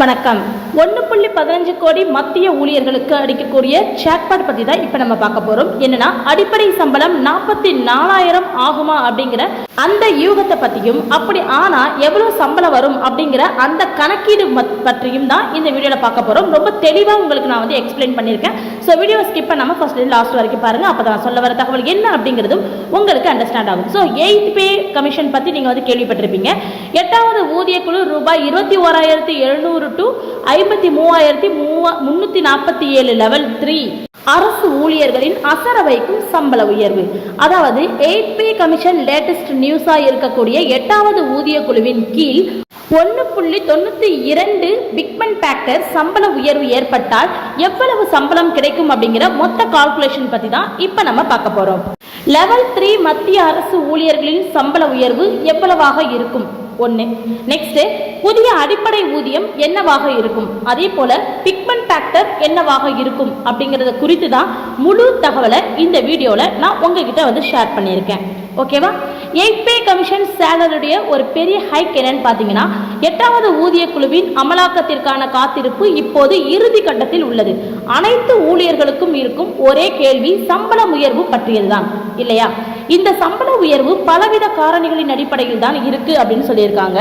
வணக்கம். ஒன்று புள்ளி பதினஞ்சு கோடி மத்திய ஊழியர்களுக்கு அடிக்கக்கூடிய ஜாக்பாட் பற்றி தான் இப்போ நம்ம பார்க்க போகிறோம் என்னன்னா அடிப்படை சம்பளம் நாற்பத்தி நாலாயிரம் ஆகுமா அப்படிங்கிற அந்த யூகத்தை பற்றியும் அப்படி ஆனால் எவ்வளோ சம்பளம் வரும் அப்படிங்கிற அந்த கணக்கீடு மத்- பற்றியும் தான் இந்த வீடியோவில் பார்க்க போகிறோம் ரொம்ப தெளிவாக உங்களுக்கு நான் வந்து எக்ஸ்பிளைன் பண்ணியிருக்கேன். ஸோ வீடியோவை ஸ்கிப் பண்ணாமல் ஃபர்ஸ்ட் லாஸ்ட் வரைக்கும் பாருங்கள் அப்போ தான் சொல்ல வர தகவல் என்ன அப்படிங்கிறதும் உங்களுக்கு அண்டர்ஸ்டாண்ட் ஆகும். ஸோ எயித் பே கமிஷன் பற்றி நீங்கள் வந்து கேள்விப்பட்டிருப்பீங்க. எட்டாவது ஊதிய குழு ரூபாய் இருபத்தி ஓராயிரத்தி எழுநூறு டு ஐ ஐம்பத்தி மூவாயிரத்தி மூவா முந்நூற்றி நாற்பத்தி ஏழு லெவல் த்ரீ அரசு ஊழியர்களின் அசர வைக்கும் சம்பள உயர்வு. அதாவது எயிட் பே கமிஷன் லேட்டஸ்ட் நியூஸாக இருக்கக்கூடிய எட்டாவது ஊதிய குழுவின் கீழ் ஒன்று புள்ளி தொண்ணூற்றி இரண்டு பிக்மன் ஃபேக்டர் சம்பள உயர்வு ஏற்பட்டால் எவ்வளவு சம்பளம் கிடைக்கும் அப்படிங்கிற மொத்த கால்குலேஷன் பற்றி தான் இப்போ நம்ம பார்க்க போகிறோம் லெவல் த்ரீ மத்திய அரசு ஊழியர்களின் சம்பள உயர்வு எவ்வளவாக இருக்கும்? ஒன்று நெக்ஸ்ட்டு புதிய அடிப்படை ஊதியம் என்னவாக இருக்கும்? அதே போல் பிக்மன் ஃபேக்டர் என்னவாக இருக்கும்? அப்படிங்கிறத குறித்து தான் முழு தகவலை இந்த வீடியோவில் நான் உங்ககிட்ட வந்து ஷேர் பண்ணியிருக்கேன். ஓகேவா எயிட் பே கமிஷன் சேலருடைய ஒரு பெரிய ஹைக் என்னன்னு பார்த்தீங்கன்னா எட்டாவது ஊதிய குழுவின் அமலாக்கத்திற்கான காத்திருப்பு இப்போது இறுதி கட்டத்தில் உள்ளது. அனைத்து ஊழியர்களுக்கும் இருக்கும் ஒரே கேள்வி சம்பள உயர்வு பற்றியதுதான். இல்லையா? இந்த சம்பள உயர்வு பலவித காரணிகளின் அடிப்படையில் தான் இருக்கு அப்படின்னு சொல்லியிருக்காங்க.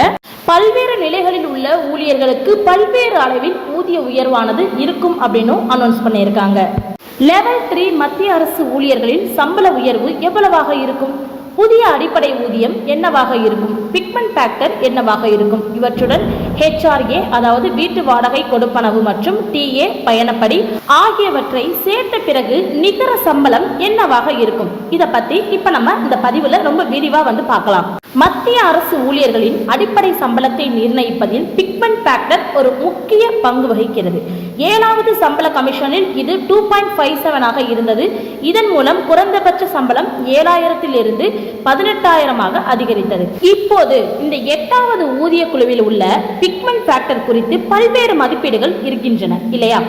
பல்வேறு நிலைகளில் உள்ள ஊழியர்களுக்கு பல்வேறு அளவில் ஊதிய உயர்வானது இருக்கும் அப்படின்னும் அனௌன்ஸ் பண்ணியிருக்காங்க. லெவல் த்ரீ மத்திய அரசு ஊழியர்களின் சம்பள உயர்வு எவ்வளவாக இருக்கும்? புதிய அடிப்படை ஊதியம் என்னவாக இருக்கும்? பிக்மெண்ட் ஃபேக்டர் என்னவாக இருக்கும்? இவற்றுடன் ஹெச்ஆர்ஏ அதாவது வீட்டு வாடகை கொடுப்பனவு மற்றும் டிஏ பயணப்படி ஆகியவற்றை சேர்த்த பிறகு நிகர சம்பளம் என்னவாக இருக்கும்? இதை பத்தி இப்ப நம்ம இந்த பதிவுல ரொம்ப விரிவா வந்து பார்க்கலாம். மத்திய அரசு ஊழியர்களின் அடிப்படை சம்பளத்தை நிர்ணயிப்பதில் பிக்மெண்ட் ஃபேக்டர் ஒரு முக்கிய பங்கு வகிக்கிறது. ஏழாவது சம்பள கமிஷனில் இது டூ பாயிண்ட் ஃபைவ் செவனாக இருந்தது. இதன் மூலம் குறைந்தபட்ச சம்பளம் ஏழாயிரத்தில் இருந்து பதினெட்டாயிரமாக அதிகரித்தது. இப்போது இந்த எட்டாவது ஊதிய குழுவில் உள்ள பிக்மெண்ட் ஃபேக்டர் குறித்து பல்வேறு மதிப்பீடுகள் இருக்கின்றன இல்லையா?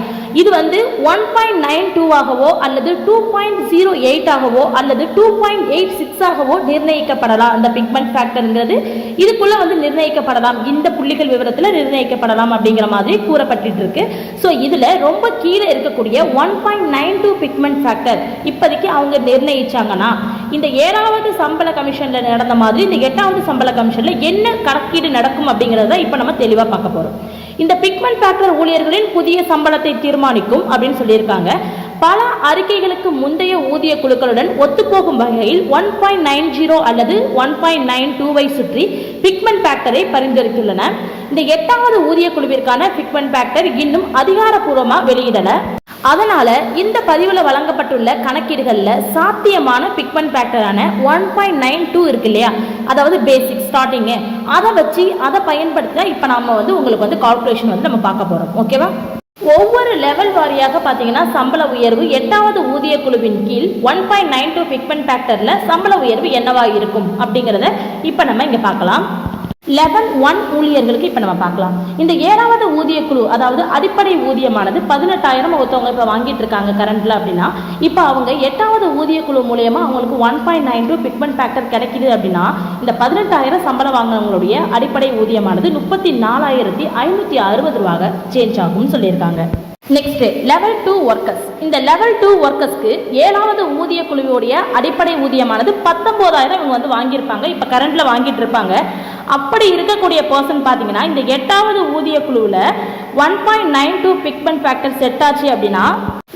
இது வந்து ஒன் பாயிண்ட் நைன் டூவாகவோ அல்லது டூ பாயிண்ட் ஜீரோ எயிட் ஆகவோ அல்லது டூ பாயிண்ட் எயிட் சிக்ஸ் ஆகவோ நிர்ணயிக்கப்படலாம் அந்த பிக்மெண்ட் ஃபேக்டருங்கிறது இதுக்குள்ள வந்து நிர்ணயிக்கப்படலாம் இந்த புள்ளிகள் விவரத்தில் நிர்ணயிக்கப்படலாம் அப்படிங்கிற மாதிரி கூறப்பட்டு இருக்கு ஸோ இதில் ரொம்ப கீழே இருக்கக்கூடிய one point nine two fitment factor இப்போதைக்கு அவங்க நிர்ணயிச்சாங்கன்னா இந்த ஏழாவது சம்பள கமிஷனில் நடந்த மாதிரி இந்த எட்டாவது சம்பள கமிஷனில் என்ன கணக்கீடு நடக்கும் அப்படிங்கிறத இப்போ நம்ம தெளிவாக பார்க்க போகிறோம் இந்த பிக்மெண்ட் ஃபேக்டர் ஊழியர்களின் புதிய சம்பளத்தை தீர்மானிக்கும் அப்படின்னு சொல்லியிருக்காங்க. பல அறிக்கைகளுக்கு முந்தைய ஊதிய குழுக்களுடன் ஒத்துப்போகும் வகையில் ஒன் பாயிண்ட் நைன் ஜீரோ அல்லது ஒன் பாயிண்ட் நைன் டூவை சுற்றி பிக்மெண்ட் ஃபேக்டரை பரிந்துரைத்துள்ளன. இந்த எட்டாவது ஊதிய குழுவிற்கான பிக்மெண்ட் ஃபேக்டர் இன்னும் அதிகாரப்பூர்வமாக வெளியிடலை. அதனால இந்த பதிவில் வழங்கப்பட்டுள்ள கணக்கீடுகளில் சாத்தியமான பிக்மெண்ட் ஃபேக்டரான ஒன் பாயிண்ட் நைன் டூ இருக்கு இல்லையா? அதாவது பேசிக் ஸ்டார்டிங்கு அதை வச்சு அதை பயன்படுத்த இப்போ நம்ம வந்து உங்களுக்கு வந்து கால்குலேஷன் வந்து நம்ம பார்க்க போகிறோம் ஓகேவா ஒவ்வொரு லெவல் வாரியாக பார்த்தீங்கன்னா சம்பள உயர்வு எட்டாவது ஊதிய குழுவின் கீழ் one point nine two fitment ஃபேக்டரில் சம்பள உயர்வு என்னவாக இருக்கும் அப்படிங்கிறத இப்போ நம்ம இங்கே பார்க்கலாம். லெவல் ஒன் ஊழியர்களுக்கு இப்போ நம்ம பார்க்கலாம். இந்த ஏழாவது ஊதிய குழு அதாவது அடிப்படை ஊதியமானது பதினெட்டாயிரம் ஒருத்தவங்க இப்போ வாங்கிட்டு இருக்காங்க கரண்ட்ல அப்படின்னா இப்போ அவங்க எட்டாவது ஊதிய குழு மூலயமா அவங்களுக்கு one point nine two fitment factor கிடைக்குது அப்படின்னா இந்த பதினெட்டாயிரம் சம்பளம் வாங்கினவங்களுடைய அடிப்படை ஊதியமானது முப்பத்தி நாலாயிரத்தி ஐநூற்றி அறுபது ரூபாக சேஞ்ச் ஆகும்னு சொல்லியிருக்காங்க. நெக்ஸ்ட் லெவல் டூ ஒர்க்கர்ஸ் இந்த லெவல் டூ ஒர்க்கர்ஸ்க்கு ஏழாவது ஊதிய குழுவோடைய அடிப்படை ஊதியமானது பத்தொம்போதாயிரம் இவங்க வந்து வாங்கியிருப்பாங்க. இப்போ கரண்ட்ல வாங்கிட்டு இருப்பாங்க. அப்படி இருக்கக்கூடிய பர்சன் பார்த்தீங்கன்னா இந்த எட்டாவது ஊதிய குழுவில் one point nine two fitment factor set ஆச்சு அப்படின்னா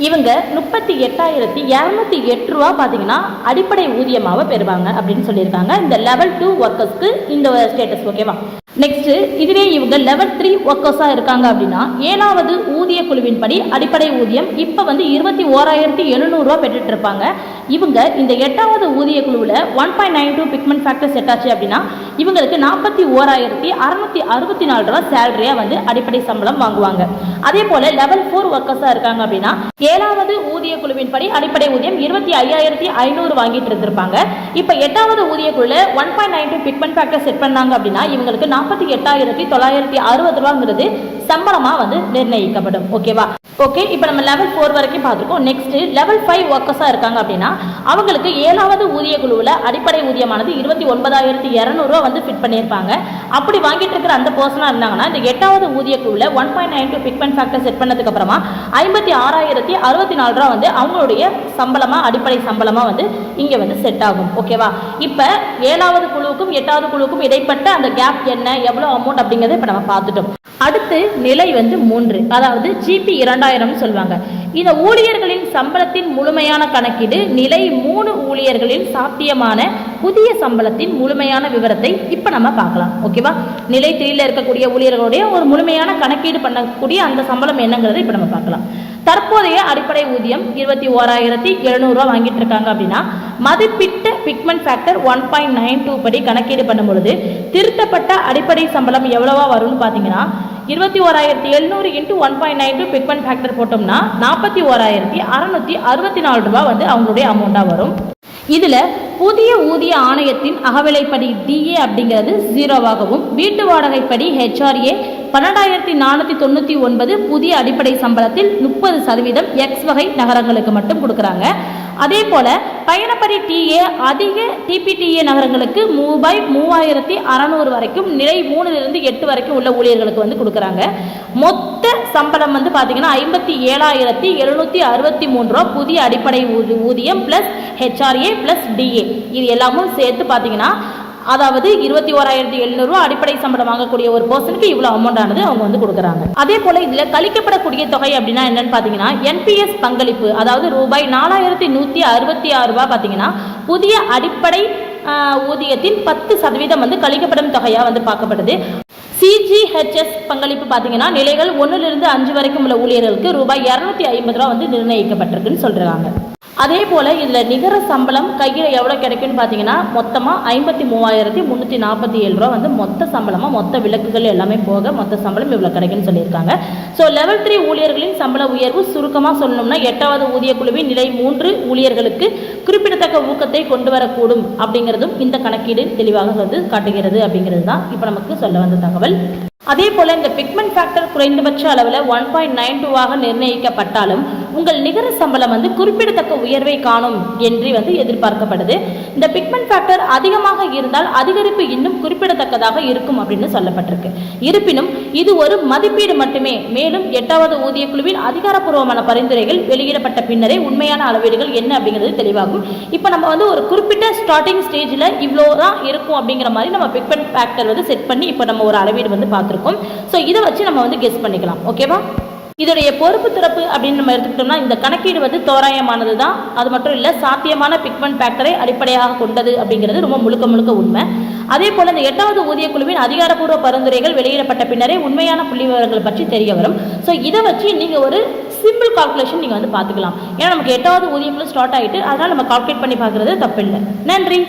இவங்க முப்பத்தி எட்டாயிரத்தி இரநூத்தி எட்டு ரூபா பார்த்தீங்கன்னா அடிப்படை ஊதியமாக பெறுவாங்க அப்படின்னு சொல்லியிருக்காங்க. இந்த லெவல் டூ ஒர்க்கர்ஸ்க்கு இந்த ஸ்டேட்டஸ் ஓகேவா நெக்ஸ்ட் இதுவே இவங்க லெவல் த்ரீ ஒர்க்கர்ஸாக இருக்காங்க அப்படின்னா ஏழாவது ஊதிய குழுவின்படி அடிப்படை ஊதியம் இப்போ வந்து இருபத்தி ஓராயிரத்தி எழுநூறுவா பெற்றுட்டு இருப்பாங்க. இவங்க இந்த எட்டாவது ஊதிய குழுவில் one point nine two fitment factor set ஆச்சு அப்படின்னா இவங்களுக்கு நாற்பத்தி ஓராயிரத்தி அறுநூத்தி அறுபத்தி நாலு ரூபா சேலரியாக வந்து அடிப்படை சம்பளம் வாங்குவாங்க. அதே போல லெவல் ஃபோர் ஒர்க்கர்ஸாக இருக்காங்க அப்படின்னா ஏழாவது ஊதிய குழுவின்படி அடிப்படை ஊதியம் இருபத்தி ஐயாயிரத்தி ஐநூறு வாங்கிட்டு இருந்திருப்பாங்க. இப்போ எட்டாவது ஊதிய குழுல one point nine two fitment factor set பண்ணாங்க அப்படின்னா இவங்களுக்கு நாற்பத்தி எட்டாயிரத்தி தொள்ளாயிரத்தி அறுபது ரூபாங்கிறது. சம்பளமாக வந்து நிர்ணயிக்கப்படும். ஓகேவா ஓகே இப்போ நம்ம லெவல் ஃபோர் வரைக்கும் பார்த்துருக்கோம். நெக்ஸ்ட் லெவல் ஃபைவ் ஒர்க்கர்ஸாக இருக்காங்க அப்படின்னா அவங்களுக்கு ஏழாவது ஊதிய குழுவில் அடிப்படை ஊதியமானது இருபத்தி ஒன்பதாயிரத்தி இரநூறுவா வந்து ஃபிட் பண்ணியிருப்பாங்க. அப்படி வாங்கிட்டு இருக்கிற அந்த பர்சனாக இருந்தாங்கன்னா இந்த எட்டாவது ஊதிய குழுவில் one point nine two fitment factor set பண்ணதுக்கு அப்புறமா ஐம்பத்தி ஆறாயிரத்தி அறுபத்தி நாலு ரூபா வந்து அவங்களுடைய சம்பளமாக அடிப்படை சம்பளமாக வந்து இங்கே வந்து செட் ஆகும். ஓகேவா இப்போ ஏழாவது குழுவுக்கும் எட்டாவது குழுவுக்கும் இடைப்பட்ட அந்த கேப் என்ன எவ்வளோ அமௌண்ட் அப்படிங்கிறத இப்போ நம்ம பார்த்துட்டோம். அடுத்து நிலை வந்து மூன்று. அதாவது ஜிபி இரண்டாயிரம்னு சொல்லுவாங்க இந்த ஊழியர்களின் சம்பளத்தின் முழுமையான கணக்கீடு நிலை மூணு ஊழியர்களின் சாத்தியமான புதிய சம்பளத்தின் முழுமையான விவரத்தை இப்போ நம்ம பார்க்கலாம். ஓகேவா நிலை த்ரீல இருக்கக்கூடிய ஊழியர்களுடைய ஒரு முழுமையான கணக்கீடு பண்ணக்கூடிய அந்த சம்பளம் என்னங்கிறதை இப்போ நம்ம பார்க்கலாம். தற்போதைய அடிப்படை ஊதியம் இருபத்தி ஓராயிரத்தி எழுநூறுவா வாங்கிட்டு இருக்காங்க அப்படின்னா மதிப்பிட்ட fitment factor one point nine two படி கணக்கீடு பண்ணும் பொழுது திருத்தப்பட்ட அடிப்படை சம்பளம் எவ்வளவா வரும்னு பார்த்தீங்கன்னா இருபத்தி ஓராயிரத்தி எழுநூறு into one point nine two fitment factor போட்டோம்னா நாற்பத்தி ஓராயிரத்தி அறநூற்றி அறுபத்தி நாலு ரூபாய் வந்து அவங்களுடைய அமௌண்ட்டாக வரும். இதில் புதிய ஊதிய ஆணையத்தின் அகவிலைப்படி டிஏ அப்படிங்கிறது ஜீரோவாகவும் வீட்டு வாடகைப்படி ஹெச்ஆர்ஏ பன்னெண்டாயிரத்தி நானூற்றி தொண்ணூற்றி ஒன்பது புதிய அடிப்படை சம்பளத்தில் முப்பது சதவீதம் எக்ஸ் வகை நகரங்களுக்கு மட்டும் கொடுக்குறாங்க. அதே போல் பயணப்படி டிஏ அதிக டிபிடிஏ நகரங்களுக்கு ரூபாய் மூவாயிரத்தி அறநூறு வரைக்கும் நிலை மூணுலேருந்து எட்டு வரைக்கும் உள்ள ஊழியர்களுக்கு வந்து கொடுக்குறாங்க. மொத்த சம்பளம் வந்து பார்த்தீங்கன்னா ஐம்பத்தி ஏழாயிரத்தி எழுநூற்றி அறுபத்தி மூணு ரூபா புதிய அடிப்படை ஊதியம் ப்ளஸ் ஹெச்ஆர்ஏ ப்ளஸ் டிஏ இது எல்லாமும் சேர்த்து பார்த்தீங்கன்னா அதாவது இருபத்தி ஓராயிரத்தி எழுநூறுவா அடிப்படை சம்பளம் வாங்கக்கூடிய ஒரு பர்சனுக்கு இவ்வளோ அமௌண்ட் ஆனது அவங்க வந்து கொடுக்குறாங்க. அதே போல இதில் கழிக்கப்படக்கூடிய தொகை அப்படின்னா என்னன்னு பார்த்தீங்கன்னா என்பிஎஸ் பங்களிப்பு அதாவது ரூபாய் நாலாயிரத்தி நூற்றி அறுபத்தி ஆறு ரூபாய் பார்த்தீங்கன்னா புதிய அடிப்படை ஊதியத்தின் பத்து சதவீதம் வந்து கழிக்கப்படும் தொகையாக வந்து பார்க்கப்படுது. சிஜிஹெச்எஸ் பங்களிப்பு பார்த்தீங்கன்னா நிலைகள் ஒன்றிலிருந்து அஞ்சு வரைக்கும் உள்ள ஊழியர்களுக்கு ரூபாய் இரநூத்தி ஐம்பது ரூபா வந்து நிர்ணயிக்கப்பட்டிருக்குன்னு சொல்கிறாங்க அதே போல் இதில் நிகர சம்பளம் கையில் எவ்வளோ கிடைக்கும்னு பார்த்தீங்கன்னா மொத்தமாக ஐம்பத்தி மூவாயிரத்தி முந்நூற்றி நாற்பத்தி ஏழு ரூபா வந்து மொத்த சம்பளமாக மொத்த விளக்குகள் எல்லாமே போக மொத்த சம்பளம் இவ்வளோ கிடைக்கும்னு சொல்லியிருக்காங்க. ஸோ லெவல் த்ரீ ஊழியர்களின் சம்பள உயர்வு சுருக்கமாக சொல்லணும்னா எட்டாவது ஊதிய குழுவின் நிலை மூன்று ஊழியர்களுக்கு குறிப்பிடத்தக்க ஊக்கத்தை கொண்டு வரக்கூடும் அப்படிங்கிறதும் இந்த கணக்கீடு தெளிவாக வந்து காட்டுகிறது அப்படிங்கிறது தான் இப்போ நமக்கு சொல்ல வந்த தகவல். அதே போல் இந்த பிக்மெண்ட் ஃபேக்டர் குறைந்தபட்ச அளவில் ஒன் பாயிண்ட் நைன் டூவாக நிர்ணயிக்கப்பட்டாலும் உங்கள் நிகர சம்பளம் வந்து குறிப்பிடத்தக்க உயர்வை காணும் என்று வந்து எதிர்பார்க்கப்படுது. இந்த பிக்மெண்ட் ஃபேக்டர் அதிகமாக இருந்தால் அதிகரிப்பு இன்னும் குறிப்பிடத்தக்கதாக இருக்கும் அப்படின்னு சொல்லப்பட்டிருக்கு. இருப்பினும் இது ஒரு மதிப்பீடு மட்டுமே. மேலும் எட்டாவது ஊதிய குழுவின் அதிகாரப்பூர்வமான பரிந்துரைகள் வெளியிடப்பட்ட பின்னரே உண்மையான அளவீடுகள் என்ன அப்படிங்கிறது தெளிவாகும். இப்போ நம்ம வந்து ஒரு குறிப்பிட்ட ஸ்டார்டிங் ஸ்டேஜில் இவ்வளோ தான் இருக்கும் அப்படிங்கிற மாதிரி நம்ம பிக்மெண்ட் ஃபேக்டர் வந்து செட் பண்ணி இப்போ நம்ம ஒரு அளவீடு வந்து பார்த்துருக்கோம். ஸோ இதை வச்சு நம்ம வந்து கெஸ் பண்ணிக்கலாம். ஓகேவா இதோடைய பொறுப்பு திறப்பு அப்படின்னு நம்ம எடுத்துக்கிட்டோம்னா இந்த கணக்கீடு வந்து தோராயமானது தான் அது மட்டும் இல்லை சாத்தியமான பிக்மெண்ட் ஃபேக்டரை அடிப்படையாக கொண்டது அப்படிங்கிறது ரொம்ப முழுக்க முழுக்க உண்மை. அதே போல் இந்த எட்டாவது ஊதிய குழுவின் அதிகாரப்பூர்வ பரிந்துரைகள் வெளியிடப்பட்ட பின்னரே உண்மையான புள்ளி விவரங்களை பற்றி தெரிய வரும். ஸோ இதை வச்சு நீங்கள் ஒரு சிம்பிள் கால்குலேஷன் நீங்கள் வந்து பார்த்துக்கலாம். ஏன்னா நமக்கு எட்டாவது ஊதியங்களும் ஸ்டார்ட் ஆகிட்டு அதனால் நம்ம கால்குலேட் பண்ணி பார்க்குறது தப்பில்லை. நன்றி.